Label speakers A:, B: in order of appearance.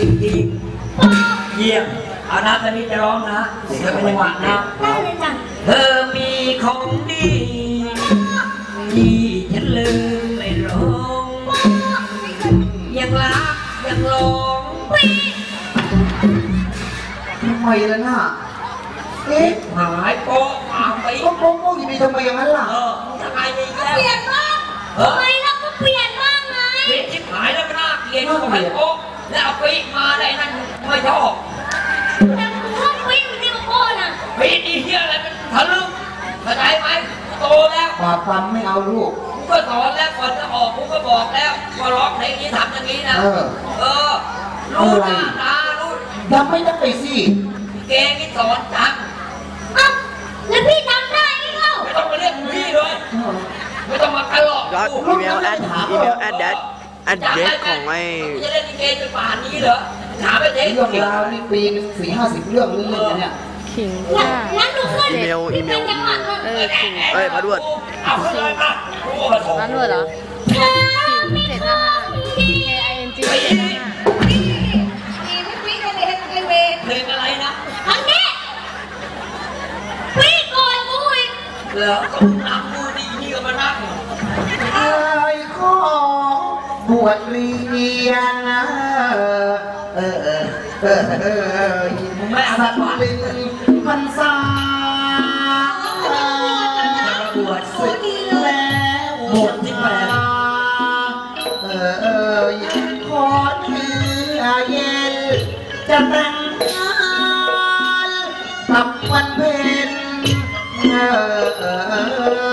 A: จริงๆเยี่ยมเอานะตอนนี้จะร้องนะเดี๋ยวเป็นจังหวะนะ
B: ได้เลยจ้ะ
A: เธอมีของดีที่ฉันลืมไม่ลงยังรักยังหลง
C: ทำไมล่ะน่ะเอ๊ะ
A: หายโป๊ะมาไป
C: ก็โป๊ะอยู่ดีทำไมอย่างนั้นล่ะ
A: เออทำไมอีกแล้ว
B: เปลี่ยนบ้างทำไมเราก็เปลี่ยนบ้างไง
A: เปลี่ยนชิบหายแล้วก็น่าเกลียดก็ให้โป๊ะ แล้วเอาปีกมาได้นั่นไม่ชอบ
B: แต่ชอบวิ่งนี่กับพ่อน่ะ
A: ปีกนี่เฮียอะไรมันทะลึ่งเข้าใจไหมโตแล้ว
C: ปากฟันไม่เอาลูก
A: กูก็สอนแล้วก่อนจะออกกูก็บอกแล้วว่าร้องเพลงนี้ทำอย่างนี้นะ
C: เออ
A: เออ รู้หน้าตารู้
C: ยังไม่ได้สิ
A: เกงนี่สอนจัง
B: เอ้าแล้วพี่จำได้นี่เล่า
A: ไม่ต้องมาเรียกพี่เลยไม่ต้องมากันหรอก
D: ยอดอีเมลแอดอีเมลแอดแดดแอดเดสของไอ้
A: จะเล่นลิเกจนป่านนี้เหรอถามไปเจ๊
C: เรื่องราวนี่ปีหนึ่งสี่ห้าสิบเรื่องนี่เลยเนี่ย
E: ขิง
B: งั้น
E: ค่ะ
B: งั้นหนูขึ้น
D: อีเมลอีเมล
B: จังหวัดเลย
E: เออขิง
D: เอ้ยพระดวด
A: เอาขึ้นเลยมาโอ้โห
E: ร้านรวดเหรอขิงเจ็ดห้าห้า K I N G เจ็ดห้าห้า
A: เพลงอะไรนะ
B: อันนี้พี่ก่อนกูอีก
A: เหรอก็นั่งดูดีนี่ก็มานั่ง
C: ไอ้ของ บวชเรียนนะเออเออเออเออสัตว์ลิงพรรษา
A: จะมาบวช
C: สึกแล้วบวชที่แปดเออเออขอถือเย็นจะแต่งงานกับวันเพ็ญเออ